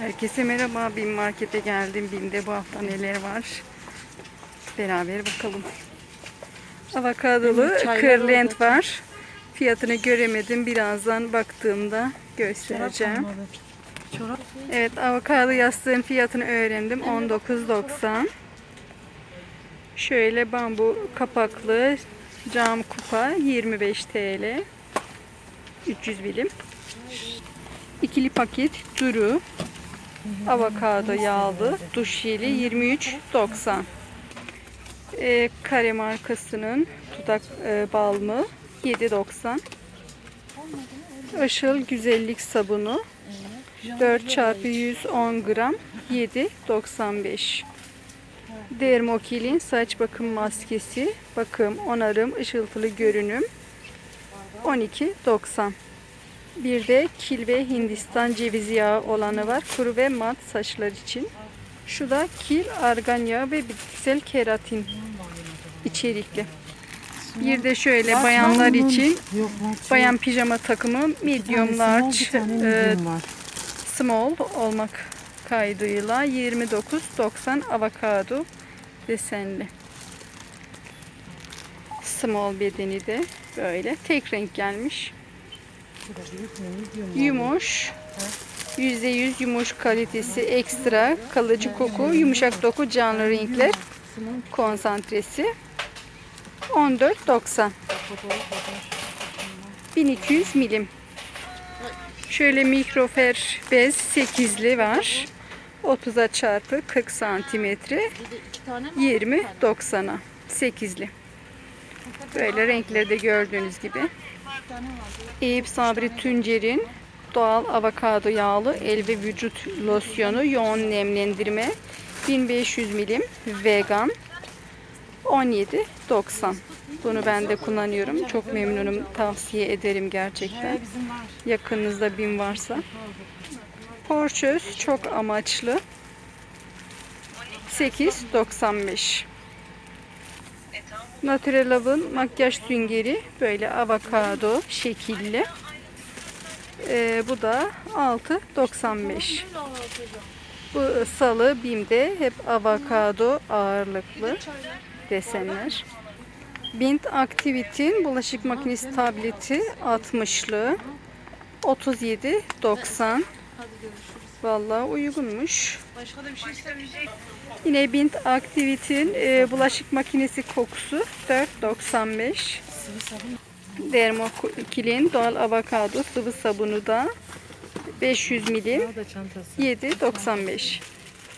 Herkese merhaba. Bin markete geldim. Binde bu hafta neler var? Beraber bakalım. Avokadolu kırlent var. Fiyatını göremedim. Birazdan baktığımda göstereceğim. Çorap. Evet avokado yastığın fiyatını öğrendim. 19.90. Şöyle bambu kapaklı cam kupa 25 TL. 300 milim. İkili paket duru. Avokado yağlı duş jeli 23.90. Ee, kare markasının dudak e, balmı 7.90. Işıl güzellik sabunu 4 çarpı 110 gram 7.95 Dermokil'in saç bakım maskesi bakım onarım ışıltılı görünüm 12.90 bir de kil ve hindistan cevizi yağı olanı var. Kuru ve mat saçlar için. Şu da kil argan yağı ve bitkisel keratin içerikli. Bir de şöyle bayanlar için bayan pijama takımı medium large e, small olmak kaydıyla 29.90 avokado desenli. Small bedeni de böyle. Tek renk gelmiş. Yumuş. %100 yumuş kalitesi ekstra kalıcı koku, yumuşak doku, canlı renkler konsantresi. 14.90 1200 milim. Şöyle mikrofer bez 8'li var. 30'a çarpı 40 santimetre. 20 90'a 8'li. Böyle renkleri de gördüğünüz gibi. Eyüp Sabri Tuncer'in doğal avokado yağlı el ve vücut losyonu yoğun nemlendirme 1500 milim vegan 17.90. Bunu ben de kullanıyorum. Çok memnunum. Tavsiye ederim gerçekten. Yakınınızda bin varsa. Porçöz çok amaçlı. 8.95. Natural Love'ın makyaj süngeri böyle avokado şekilli. Ee, bu da 6.95. Bu salı BİM'de hep avokado ağırlıklı desenler. Bint Activity'in bulaşık makinesi tableti 60'lı. 37.90. Vallahi uygunmuş. Başka da bir şey söyleyecek. Yine Bint Activity'nin e, bulaşık makinesi kokusu 4.95. Sıvı sabun. Dermokilin doğal avokado sıvı sabunu da 500 milim Daha da çantası. 7.95.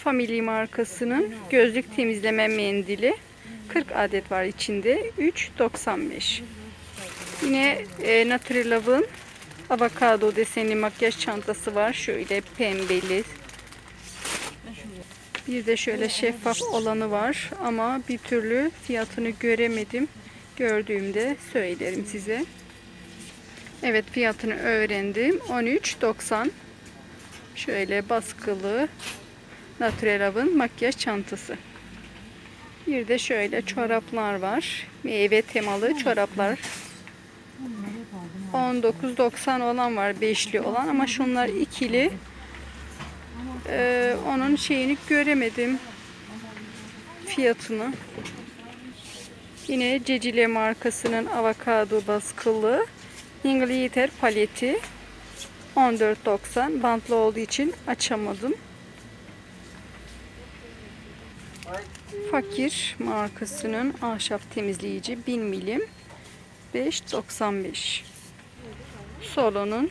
Family markasının gözlük temizleme mendili 40 adet var içinde 3.95. Yine e, Natural Love'ın avokado desenli makyaj çantası var. Şöyle pembeli. Bir de şöyle şeffaf olanı var ama bir türlü fiyatını göremedim. Gördüğümde söylerim size. Evet fiyatını öğrendim. 13.90. Şöyle baskılı Natural Love'ın makyaj çantası. Bir de şöyle çoraplar var. Meyve temalı çoraplar. 19.90 olan var. Beşli olan ama şunlar ikili. Ee, onun şeyini göremedim. Fiyatını. Yine Cecile markasının avokado baskılı Ingleter paleti 14.90 bantlı olduğu için açamadım. Fakir markasının ahşap temizleyici 1000 milim 5.95 Solo'nun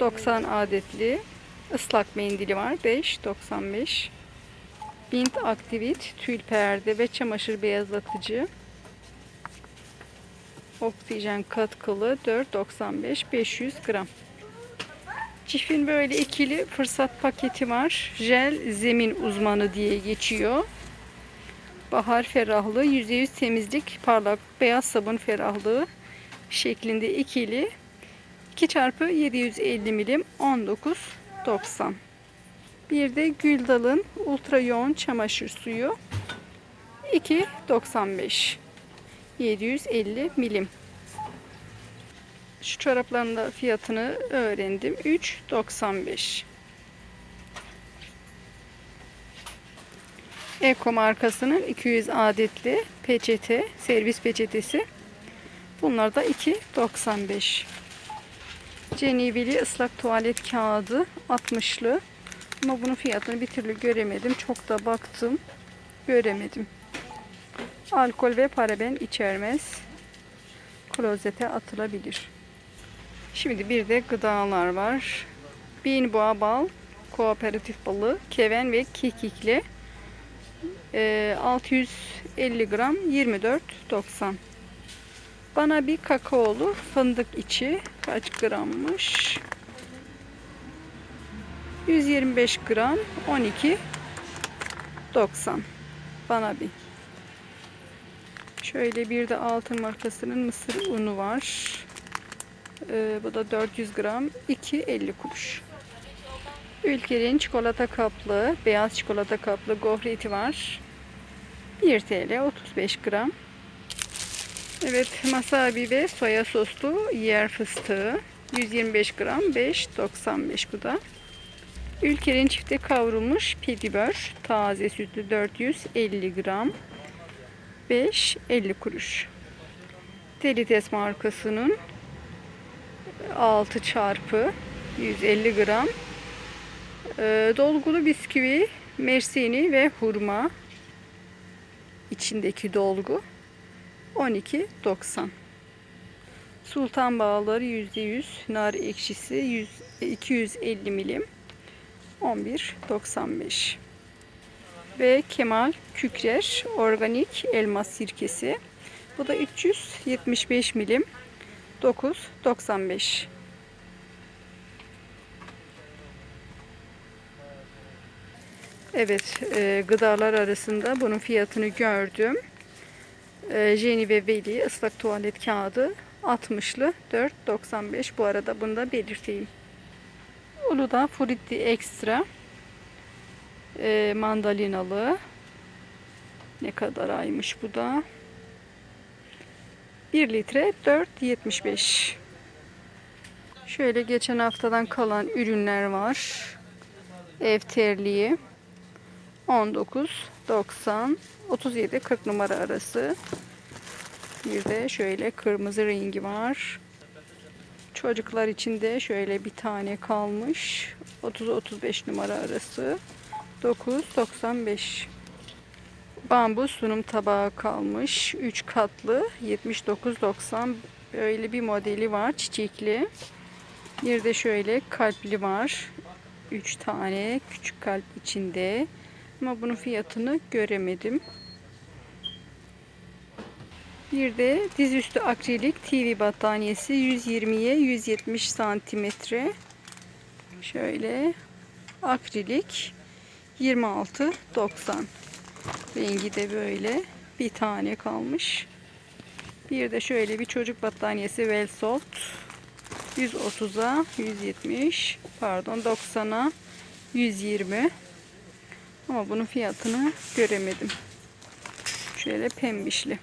90 adetli ıslak mendili var 5.95 Bint Activit tül perde ve çamaşır beyazlatıcı Oksijen katkılı 4.95 500 gram. Çiftin böyle ikili fırsat paketi var. Jel zemin uzmanı diye geçiyor. Bahar ferahlığı %100 temizlik parlak beyaz sabun ferahlığı şeklinde ikili 2 çarpı 750 milim 90. Bir de Güldal'ın ultra yoğun çamaşır suyu 2.95. 750 milim. Şu çorapların da fiyatını öğrendim. 3.95. Eko markasının 200 adetli peçete, servis peçetesi. Bunlar da 2.95. Cenevili ıslak tuvalet kağıdı 60'lı. Ama bunun fiyatını bir türlü göremedim. Çok da baktım. Göremedim. Alkol ve paraben içermez. Klozete atılabilir. Şimdi bir de gıdalar var. Bin boğa bal, kooperatif balı, keven ve kekikli. Ee, 650 gram 24.90. Bana bir kakaolu fındık içi kaç grammış? 125 gram 12.90. Bana bir. Şöyle bir de altın markasının mısır unu var. Ee, bu da 400 gram 2.50 kuruş. Ülkenin çikolata kaplı, beyaz çikolata kaplı gofreti var. 1 TL 35 gram. Evet wasabi ve soya soslu yer fıstığı 125 gram 5.95 bu da. Ülkenin çifte kavrulmuş pedibör taze sütlü 450 gram 5.50 kuruş. Delites markasının 6 çarpı 150 gram e, dolgulu bisküvi, mersini ve hurma içindeki dolgu 12.90 Sultan bağları %100 nar ekşisi 100, 250 milim 11.95 ve Kemal Kükrer organik elma sirkesi bu da 375 milim 9.95 Evet, e, gıdalar arasında bunun fiyatını gördüm. E, Jenny ve Veli ıslak tuvalet kağıdı 60'lı 4.95. Bu arada bunu da belirteyim. Uludağ Frutti Extra e, mandalinalı. Ne kadar aymış bu da? 1 litre 4.75. Şöyle geçen haftadan kalan ürünler var. Ev terliği 19 90 37 40 numara arası. Bir de şöyle kırmızı rengi var. Çocuklar için de şöyle bir tane kalmış. 30 35 numara arası. 9 95. Bambu sunum tabağı kalmış. 3 katlı 79.90 böyle bir modeli var çiçekli. Bir de şöyle kalpli var. 3 tane küçük kalp içinde. Ama bunun fiyatını göremedim. Bir de dizüstü akrilik TV battaniyesi 120'ye 170 santimetre. Şöyle akrilik 26.90. Rengi de böyle. Bir tane kalmış. Bir de şöyle bir çocuk battaniyesi Velsolt 130'a 170 pardon 90'a 120 ama bunun fiyatını göremedim. Şöyle pembişli.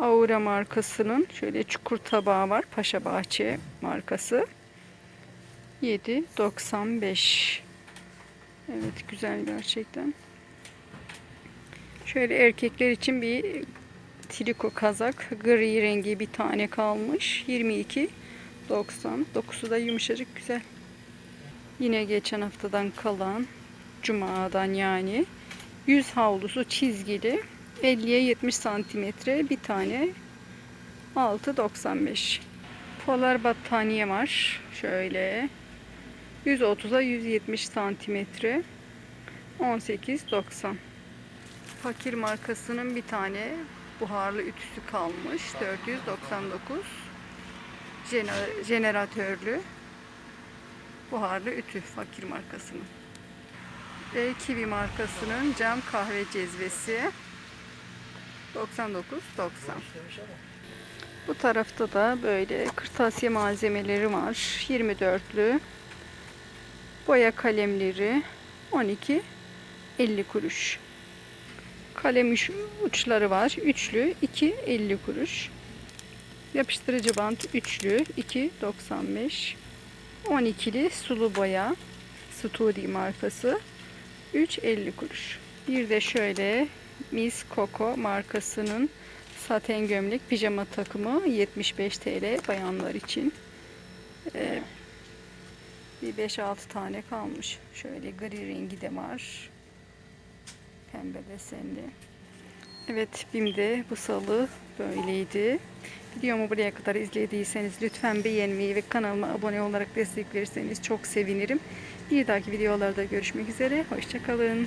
Aura markasının şöyle çukur tabağı var. Paşa Bahçe markası. 7.95 Evet güzel gerçekten. Şöyle erkekler için bir triko kazak. Gri rengi bir tane kalmış. 22.90 Dokusu da yumuşacık güzel. Yine geçen haftadan kalan Cuma'dan yani. Yüz havlusu çizgili. 50'ye 70 santimetre bir tane 6.95 Polar battaniye var. Şöyle 130'a 170 santimetre 18.90 Fakir markasının bir tane buharlı ütüsü kalmış. 499 Jener- jeneratörlü buharlı ütü fakir markasının. Ve Kiwi markasının cam kahve cezvesi 99.90. Bu tarafta da böyle kırtasiye malzemeleri var. 24'lü boya kalemleri 12 50 kuruş. Kalem uç- uçları var. Üçlü 2 50 kuruş. Yapıştırıcı bant üçlü 2.95. 12'li sulu boya Studi markası 3.50 kuruş. Bir de şöyle Miss Coco markasının saten gömlek pijama takımı 75 TL bayanlar için. Ee, bir 5-6 tane kalmış. Şöyle gri rengi de var. Pembe desenli. Evet BİM'de bu salı böyleydi. Videomu buraya kadar izlediyseniz lütfen beğenmeyi ve kanalıma abone olarak destek verirseniz çok sevinirim. Bir dahaki videolarda görüşmek üzere. Hoşçakalın.